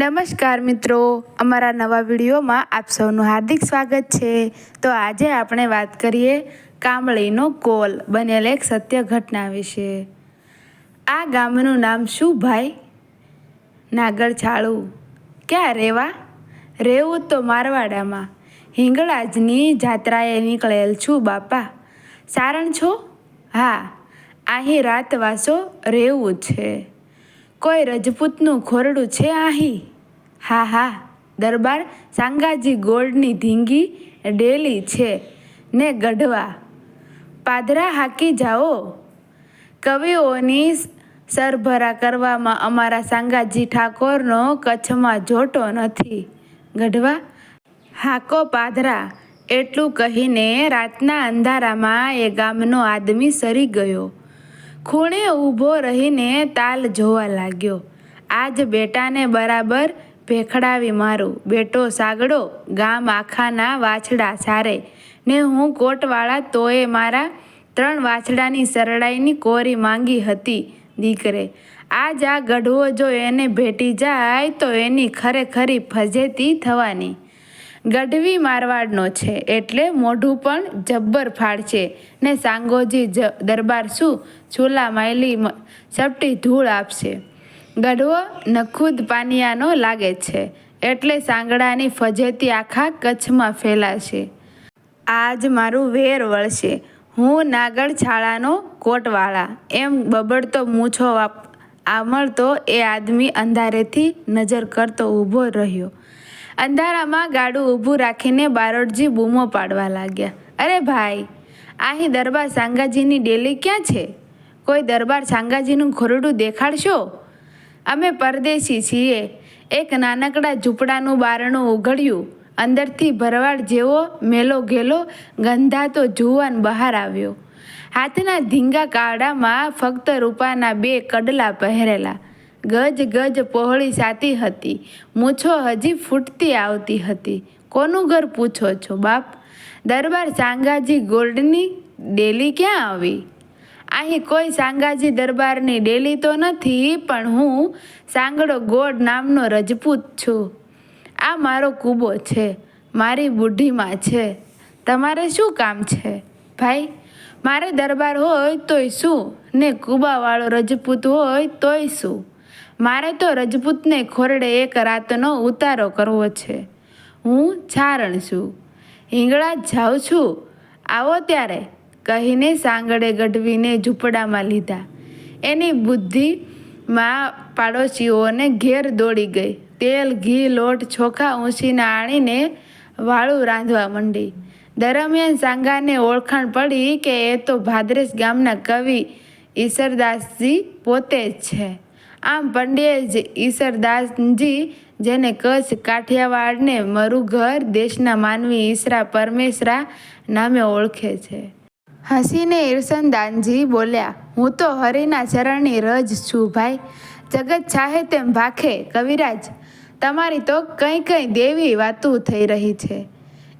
નમસ્કાર મિત્રો, અમારા નવા વિડીયોમાં આપ સૌનું હાર્દિક સ્વાગત છે. તો આજે આપણે વાત કરીએ કામળીનો કોલ બનેલ એક સત્ય ઘટના વિશે. આ ગામનું નામ શું ભાઈ? નાગર છાળુ ક્યાં રેવા? રહેવું તો મારવાડામાં. હિંગળાજની જાત્રાએ નીકળેલ છું બાપા. સારણ છો? હા અહીં રાતવાસો રહેવું છે. કોઈ રજપૂતનું ખોરડું છે આહી? હા હા. દરબાર સાંગાજી ગોળની ધીંગી ડેલી છે ને ગઢવા. પાદરા હાકી જાઓ. કવિઓની સરભરા કરવામાં અમારા સાંગાજી ઠાકોરનો કચ્છમાં જોટો નથી. ગઢવા. હાકો પાદરા. એટલું કહીને રાતના અંધારામાં એ ગામનો આદમી સરી ગયો. ખૂણે ઊભો રહીને તાલ જોવા લાગ્યો. આજ બેટાને બરાબર ભેખડાવી મારું. બેટો સાગડો, ગામ આખાના વાછડા સારે. ને હું કોટવાળા તોએ મારા ત્રણ વાછડાની સરળાઈની કોરી માંગી હતી દીકરે. આજ આ ગઢવો જો એને ભેટી જાય તો એની ખરેખરી ફજેતી થવાની. ગઢવી મારવાડનો છે એટલે મોઢું પણ જબ્બર ફાડશે ને સાંગોજી દરબાર શું? છૂલા માયલી ચપટી ધૂળ આપશે. ગઢવો નખુદ પાનિયાનો લાગે છે. એટલે સાંગડાની ફજેતી આખા કચ્છમાં ફેલાશે. આજ મારું વેર વળશે. હું નાગર છાળાનો કોટવાળા. એમ બબડતો મૂછો વાપ, આમળતો એ આદમી અંધારેથી નજર કરતો ઊભો રહ્યો. અંધારામાં ગાડું ઊભું રાખીને બારોટજી બૂમો પાડવા લાગ્યા. અરે ભાઈ અહીં દરબાર સાંગાજીની ડેલી ક્યાં છે? કોઈ દરબાર સાંગાજીનું ખોરડું દેખાડશો? અમે પરદેશી છીએ. એક નાનકડા ઝૂંપડાનું બારણું ઉઘડ્યું. અંદરથી ભરવાડ જેવો મેલો ગેલો ગંધાતો જુવાન બહાર આવ્યો. હાથના ધીંગા કાળામાં ફક્ત રૂપાના બે કડલા પહેરેલા. ગજ ગજ પહોળી સાતી હતી. મૂછો હજી ફૂટતી આવતી હતી. કોનું ઘર પૂછો છો બાપ? દરબાર સાંગાજી ગોલ્ડની ડેલી ક્યાં આવી? અહીં કોઈ સાંગાજી દરબારની ડેલી તો નથી, પણ હું સાંગડો ગોડ નામનો રજપૂત છું. આ મારો કૂબો છે, મારી બુઢીમાં છે. તમારે શું કામ છે? ભાઈ, મારે દરબાર હોય તોય શું? ને કૂબાવાળો રજપૂત હોય તોય શું? મારે તો રજપૂતને ખોરડે એક રાતનો ઉતારો કરવો છે. હું છારણ છું. હિંગળા જાઉં છું. આવો ત્યારે. કહીને સાંગડે ગઢવીને ઝૂંપડામાં લીધા. એની બુદ્ધિમાં પાડોશીઓને ઘેર દોડી ગઈ. તેલ, ઘી, લોટ, ચોખા ઊંચીને આણીને વાળું રાંધવા માંડી. દરમિયાન સાંગાને ઓળખાણ પડી કે એ તો ભાદ્રેશ ગામના કવિ ઈશ્વરદાસજી પોતે જ છે. આમ પંડ્યે જ ઈશ્વરદાસજી જેને કચ્છ કાઠિયાવાડને મરુઘર દેશના માનવી ઈસરા પરમેશરા નામે ઓળખે છે. હસીને ઈર્ષનદાનજી બોલ્યા, હું તો હરિના ચરણની રજ છું ભાઈ. જગત ચાહે તેમ ભાખે કવિરાજ. તમારી તો કંઈ કંઈ દેવી વાતું થઈ રહી છે.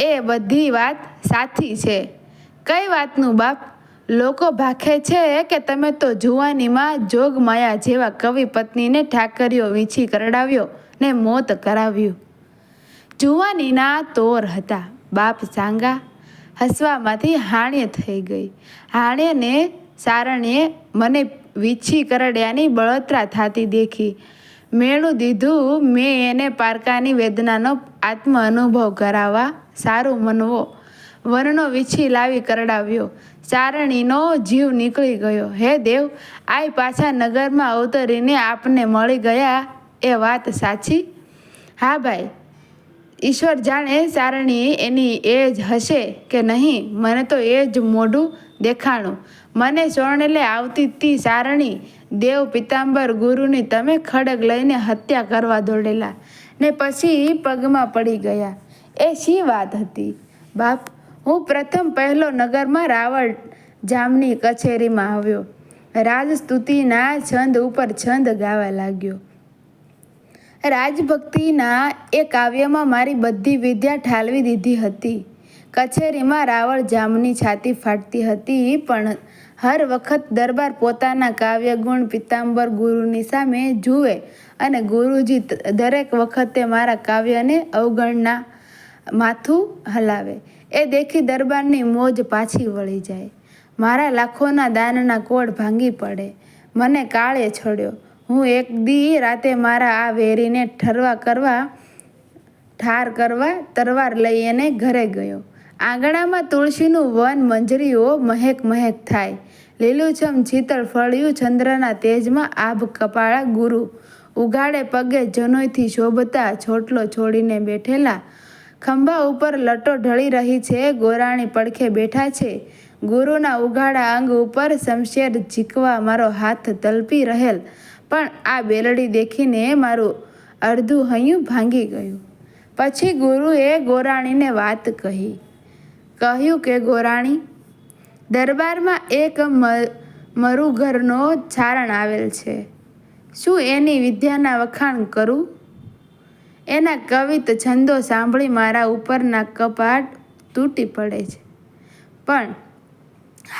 એ બધી વાત સાચી છે. કઈ વાતનું બાપ? લોકો ભાખે છે કે તમે તો જુવાનીમાં જોગમાયા જેવા કવિ પત્નીને ઠાકરીઓ વીંછી કરડાવ્યો ને મોત કરાવ્યું. જુવાનીના તોર હતા. બાપ સાંગા હસવામાંથી હાણે થઈ ગઈ. હાણેને સારણ્યે મને વીછી કરડ્યાની બળતરા થતી દેખી. મેળું દીધું મેં એને પારકાની વેદનાનો આત્મ અનુભવ કરાવવા સારું મનવો. વનનો વીછી લાવી કરડાવ્યો. ચારણીનો જીવ નીકળી ગયો. હે દેવ આય પાછા નગરમાં અવતરીને આપને મળી ગયા એ વાત સાચી? હા ભાઈ ઈશ્વર જાણે સારણી એની એ જ હશે કે નહીં? મને તો એ જ મોઢું દેખાણું. મને સોરણેલે આવતી તી સારણી. દેવ પિતાંબર ગુરુની તમે ખડગ લઈને હત્યા કરવા દોડેલા ને પછી પગમાં પડી ગયા. એ શી વાત હતી? બાપ, હું પ્રથમ પહેલો નગરમાં રાવળ જામની કચેરીમાં આવ્યો. રાજસ્તુતિના છંદ ઉપર છંદ ગાવા લાગ્યો. રાજભક્તિના એ કાવ્યમાં મારી બધી વિદ્યા ઠાલવી દીધી હતી. કચેરીમાં રાવળ જામની છાતી ફાટતી હતી, પણ હર વખત દરબાર પોતાના કાવ્યગુણ પિતાંબર ગુરુની સામે જુએ અને ગુરુજી દરેક વખતે મારા કાવ્યને અવગણના માથું હલાવે. એ દેખી દરબારની મોજ પાછી વળી જાય. મારા લાખોના દાનના કોડ ભાંગી પડે. મને કાળે છોડ્યો. હું એક દી રાતે મારા આ વેરીને ઠરવા કરવા, ઠાર કરવા તરવાર લઈ અને ઘરે ગયો. આંગણામાં તુલસીનું વન મંજરીઓ મહેક મહેક થાય. લીલુંછમ ચિતળ ફળ્યું ચંદ્રના તેજમાં આભ કપાળા ગુરુ. ઉગાડે પગે જનોયથી શોભતા છોટલો છોડીને બેઠેલા. ખંભા ઉપર લટો ઢળી રહી છે, ગોરાણી પડખે બેઠા છે. ગુરુના ઉઘાડા અંગ ઉપર શમશેર ઝીકવા મારો હાથ તલપી રહેલ. પણ આ બેલડી દેખીને મારું અડધું હૈયું ભાંગી ગયું. પછી ગુરુએ ગોરાણીને વાત કહી. કહ્યું કે, ગોરાણી, દરબારમાં એક મરુ મરુઘરનો ચારણ આવેલ છે. શું એની વિદ્યાના વખાણ કરું એના કવિત છંદો સાંભળી મારા ઉપરના કપાટ તૂટી પડે છે. પણ,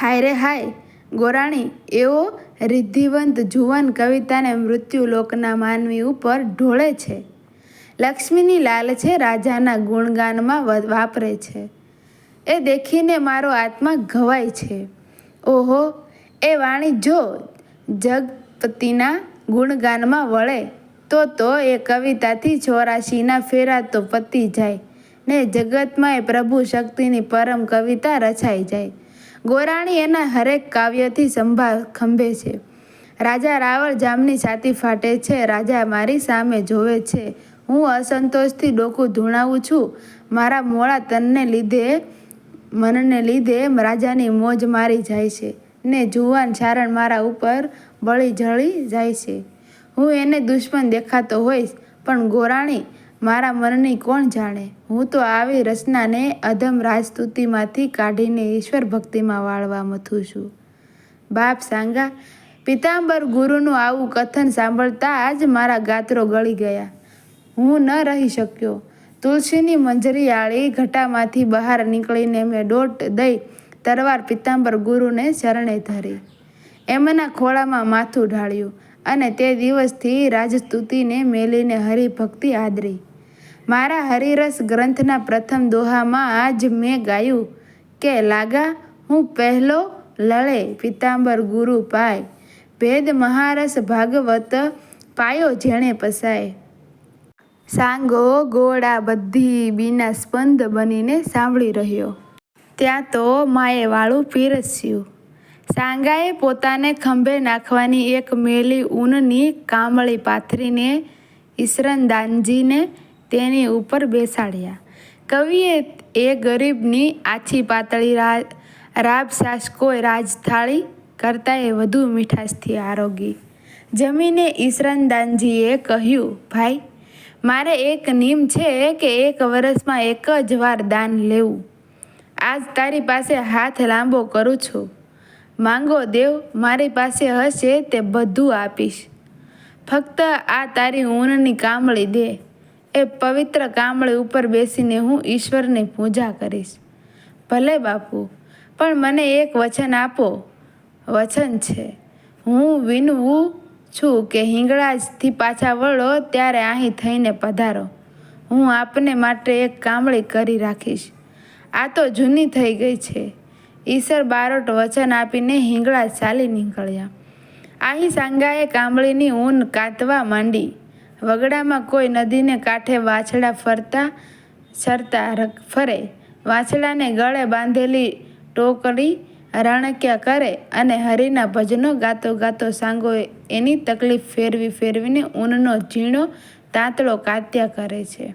હાય રે હાય, ગોરાણી, એવો રિદ્ધિવંત જુવાન કવિતાને મૃત્યુ લોકના માનવી ઉપર ઢોળે છે. લક્ષ્મીની લાલચે રાજાના ગુણગાનમાં વાપરે છે. એ દેખીને મારો આત્મા ઘવાય છે. ઓહો, એ વાણી જો જગપતિના ગુણગાનમાં વળે, તો તો એ કવિતાથી ચોરાશીના ફેરા તો પતી જાય ને જગતમાં એ પ્રભુ શક્તિની પરમ કવિતા રચાઈ જાય. ગોરાણી એના હરેક કાવ્યથી સંભાળ ખંભે છે. રાજા રાવળ જામની છાતી ફાટે છે, રાજા મારી સામે જોવે છે. હું અસંતોષથી ડોકું ધૂણાવું છું. મારા મોળા તનને લીધે, મનને લીધે રાજાની મોજ મારી જાય છે ને જુવાન ચારણ મારા ઉપર બળી જળી જાય છે. હું એને દુશ્મન દેખાતો હોઈશ, પણ ગોરાણી મારા મનની કોણ જાણે? હું તો આવી રચનાને અધમ રાજસ્તુતિમાંથી કાઢીને ઈશ્વર ભક્તિમાં વાળવા મથું છું. બાપ સાંગા, પિતાંબર ગુરુનું આવું કથન સાંભળતા જ મારા ગાત્રો ગળી ગયા. હું ન રહી શક્યો. તુલસીની મંજરી આળી ઘટામાંથી બહાર નીકળીને મેં દોટ દઈ તરવાર પિતાંબર ગુરુને શરણે ધરી. એમના ખોળામાં માથું ઢાળ્યું અને તે દિવસથી રાજસ્તુતિને મેલીને હરિભક્તિ આદરી. મારા હરિરસ ગ્રંથના પ્રથમ દોહામાં આજ મેં ગાયું કે લાગા, હું પહેલો લળે પિતાંબર ગુરુ પાય. ભેદ મહારસ ભાગવત પાયો જેણે પસાય. સાંગો ગોળા બધી બીના સ્પંદ બનીને સાંભળી રહ્યો. ત્યાં તો માએ વાળું પીરસ્યું. સાંગાએ પોતાને ખંભે નાખવાની એક મેલી ઊનની કામળી પાથરીને ઈસરનદાનજીને તેની ઉપર બેસાડ્યા. કવિએ એ ગરીબની આછી પાતળી રાબ શાસકોએ રાજથાળી કરતાં એ વધુ મીઠાશથી આરોગી. જમીને ઈસરનદાનજીએ કહ્યું, ભાઈ, મારે એક નિયમ છે કે એક વર્ષમાં એક જ વાર દાન લેવું. આજ તારી પાસે હાથ લાંબો કરું છું. માંગો દેવ, મારી પાસે હશે તે બધું આપીશ. ફક્ત આ તારી ઊનની કામળી દે. એ પવિત્ર કામળી ઉપર બેસીને હું ઈશ્વરની પૂજા કરીશ. ભલે બાપુ, પણ મને એક વચન આપો. વચન છે, હું વિનવું છું કે હિંગળાજથી પાછા વળો ત્યારે અહીં થઈને પધારો. હું આપને માટે એક કામળી કરી રાખીશ. આ તો જૂની થઈ ગઈ છે. ઈશ્વર બારોટ વચન આપીને હિંગળા ચાલી નીકળ્યા. આહી સાંગાએ કામળીની ઊન કાતવા માંડી. વગડામાં કોઈ નદીને કાંઠે વાછડા ફરતા સરતા ફરે. વાછડાને ગળે બાંધેલી ટોકડી રણક્યા કરે અને હરિના ભજનો ગાતો ગાતો સાંગો એની તકલીફ ફેરવી ફેરવીને ઊનનો ઝીણો તાંતળો કાત્યા કરે છે.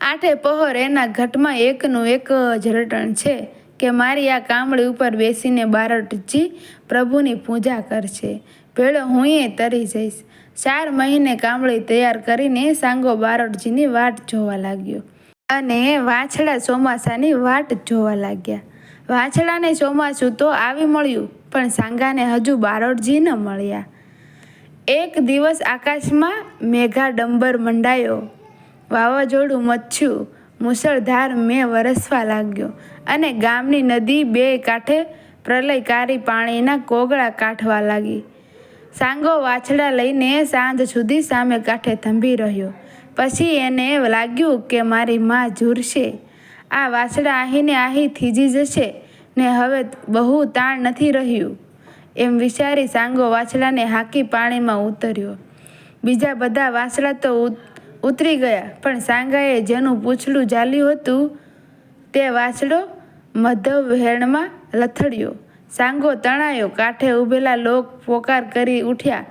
આઠે પહોર એના ઘટમાં એકનું એક જ રટણ છે કે મારી આ કામળી ઉપર બેસીને બારટજી પ્રભુની પૂજા કરશે. ભેળો હુંય તરી જઈશ. ચાર મહિને કામળી તૈયાર કરીને સાંગો બારોટજીની વાટ જોવા લાગ્યો. અને વાછડા ચોમાસાની વાટ જોવા લાગ્યા. વાછડાને ચોમાસું તો આવી મળ્યું, પણ સાંગાને હજુ બારોટજી ન મળ્યા. એક દિવસ આકાશમાં મેઘા ડંબર મંડાયો. વાવાઝોડું મચ્છું મુસળધાર મેં વરસવા લાગ્યો. અને ગામની નદી બે કાંઠે પ્રલયકારી પાણીના કોગળા કાઢવા લાગી. સાંગો વાછડા લઈને સાંજ સુધી સામે કાંઠે થંભી રહ્યો. પછી એને લાગ્યું કે મારી માં ઝૂરશે. આ વાછડા આહીને આહી થીજી જશે ને હવે બહુ તાણ નથી રહ્યું. એમ વિચારી સાંગો વાછડાને હાકી પાણીમાં ઉતર્યો. બીજા બધા વાછડા તો ઉતરી ગયા, પણ સાંગાએ જેનું પૂછડું ઝાલ્યું હતું તે વાછડો મધવ હેણમાં લથડ્યો. સાંગો તણાયો, કાંઠે ઊભેલા લોક પોકાર કરી ઉઠ્યા.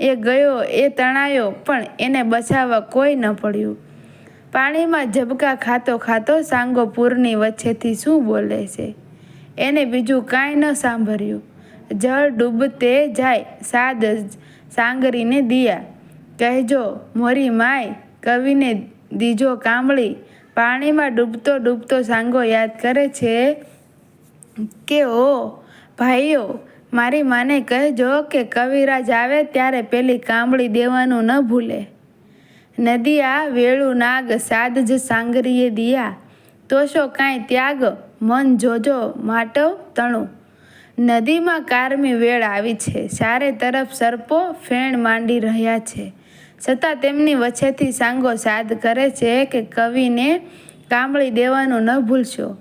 એ ગયો, એ તણાયો, પણ એને બચાવવા કોઈ ન પડ્યું. પાણીમાં ઝબકા ખાતો ખાતો સાંગો પૂરની વચ્ચેથી શું બોલે છે? એને બીજું કાંઈ ન સાંભળ્યું. જળ ડૂબતે જાય, સાદ સાંગરીને દિયા. કહેજો, મોરી માય, કવિને દીજો કામળી. પાણીમાં ડૂબતો ડૂબતો સાંગો યાદ કરે છે કે ઓ ભાઈઓ, મારી માને કહેજો કે કવિરાજ આવે ત્યારે પેલી કામળી દેવાનું ન ભૂલે. નદિયા, વેળું, નાગ, સાદ જ સાંગરીએ દિયા. તોશો કાંઈ ત્યાગ, મન જોજો માટવ તણું. નદીમાં કારમી વેળ આવી છે. ચારે તરફ સર્પો ફેણ માંડી રહ્યા છે. છતાં તેમની વચ્ચેથી સાંગો સાદ કરે છે કે કવિને કામળી દેવાનું ન ભૂલશો.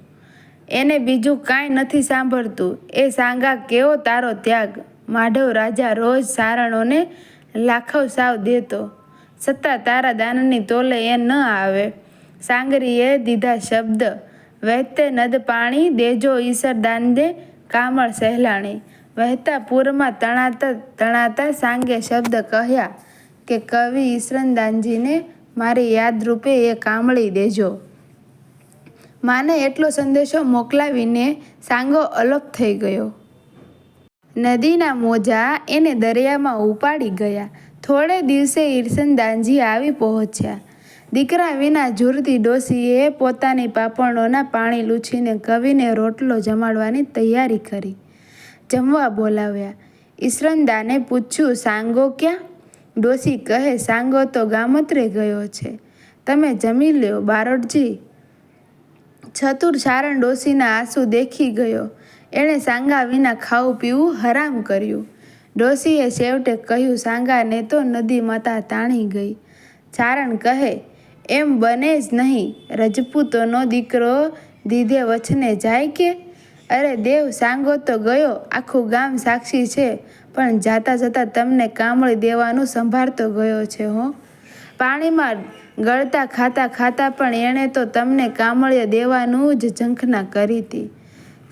એને બીજું કાંઈ નથી સાંભળતું. એ સાંગા કેવો તારો ત્યાગ? માધવ રાજા રોજ સારણોને લાખવ સાવ દેતો. છતાં તારા દાનની તોલે એ ન આવે. સાંગરીએ દીધા શબ્દ, વહેતે નદ પાણી દેજો ઈસર દાન દે કામળ સહેલાણી. વહેતા પૂરમાં તણાતા તણાતા સાંગે શબ્દ કહ્યા કે, કવિ ઈશ્વરદાનજીને મારી યાદરૂપે એ કામળી દેજો. માને એટલો સંદેશો મોકલાવીને સાંગો અલોપ થઈ ગયો. નદીના મોજા એને દરિયામાં ઉપાડી ગયા. થોડે દિવસે ઈર્ષનદાનજી આવી પહોંચ્યા. દીકરા વિના ઝૂરતી ડોસીએ પોતાની પાપણોના પાણી લૂછીને કવિને રોટલો જમાડવાની તૈયારી કરી. જમવા બોલાવ્યા. ઈશ્રનદાને પૂછ્યું, સાંગો ક્યાં? ડોસી કહે, સાંગો તો ગામત્રે ગયો છે. તમે જમી લ્યો, બારોટજી. ચતુર ચારણ ડોશીના આંસુ દેખી ગયો. એણે સાંગા વિના ખાવું પીવું હરામ કર્યું. ડોશીએ છેવટે કહ્યું સાંગાને તો નદી માતા તાણી ગઈ. ચારણ કહે, એમ બને જ નહીં. રજપૂતોનો દીકરો દીધે વચને જાય કે? અરે દેવ, સાંગો તો ગયો. આખું ગામ સાક્ષી છે. પણ જાતા જતાં તમને કામળી દેવાનું સંભાળતો ગયો છે હો. પાણીમાં ગળતા ખાતા ખાતા પણ એણે તો તમને કામળીએ દેવાનું જ ઝંખના કરી હતી.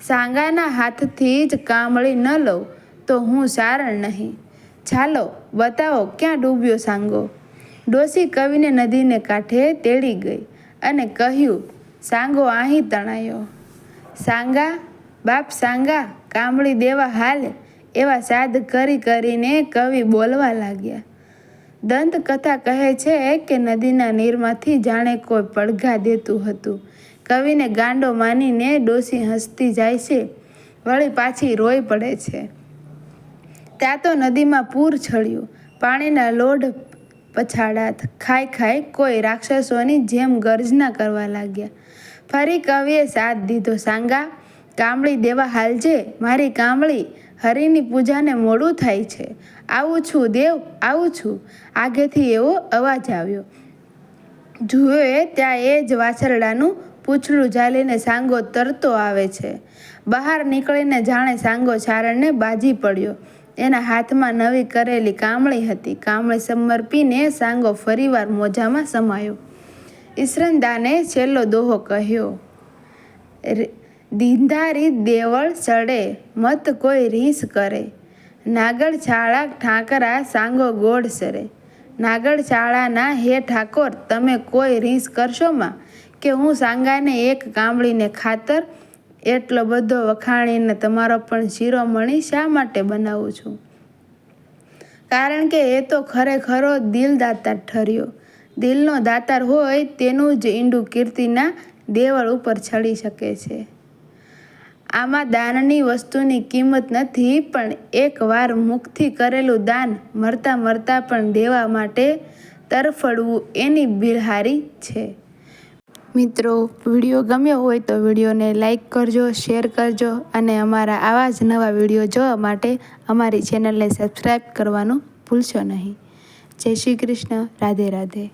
સાંગાના હાથથી જ કામળી ન લઉં તો હું સારણ નહીં. ચાલો, બતાવો, ક્યાં ડૂબ્યો સાંગો? ડોસી કવિને નદીને કાંઠે તેડી ગઈ અને કહ્યું, સાંગો અહીં તણાયો. સાંગા? બાપ સાંગા, કામળી દેવા હાલે? એવા સાદ કરી કરીને કવિ બોલવા લાગ્યા. દંતકથા કહે છે કે નદીના નીરમાંથી જાણે કોઈ પડઘા દેતું હતું. કવિને ગાંડો માનીને ડોસી હસતી જાય છે. વળી પાછી રોઈ પડે છે. ત્યાં તો નદીમાં પૂર છળ્યું. પાણીના લોઢ પછાડા ખાઈ ખાઈ કોઈ રાક્ષસોની જેમ ગર્જના કરવા લાગ્યા. ફરી કવિએ સાથ દીધો, સાંગા, કામળી દેવા હાલજે. મારી કામળી હરિની પૂજાને મોડું થાય છે. આવું છું, દેવ, આવું છું. આગેથી એવો અવાજ આવ્યો. જુએ, ત્યાં એ જ વાછરડાનું પૂછડું ઝાલીને સાંગો તરતો આવે છે. બહાર નીકળીને જાણે સાંગો ચારણને બાજી પડ્યો. એના હાથમાં નવી કરેલી કામળી હતી. કામળી સમર્પીને સાંગો ફરીવાર મોજામાં સમાયો. ઈશ્વરદાને છેલ્લો દોહો કહ્યો દીંધારી દેવળ ચડે, મત કોઈ રીસ કરે. નાગર છાળા ઠાકરા સાંગો ગોળ સરે નાગર છાળાના હે ઠાકોર, તમે કોઈ રીસ કરશો માં? કે હું સાંગાને એક કામળીને ખાતર, એટલો બધો વખાણીને તમારો પણ શિરોમણી શા માટે બનાવું છું? કારણ કે એ તો ખરેખરો દિલ દાતાર ઠર્યો. દિલનો દાતાર હોય તેનું જ ઈંડું કીર્તિના દેવળ ઉપર ચડી શકે છે. આમાં દાનની વસ્તુની કિંમત નથી, પણ એકવાર મુખથી કરેલું દાન મરતા મરતા પણ દેવા માટે તરફડવું એની બિલહારી છે. મિત્રો, વીડિયો ગમ્યો હોય તો વિડીયોને લાઇક કરજો, શેર કરજો અને અમારા આવા જ નવા વીડિયો જોવા માટે અમારી ચેનલને સબસ્ક્રાઈબ કરવાનું ભૂલશો નહીં. જય શ્રી કૃષ્ણ. રાધે રાધે.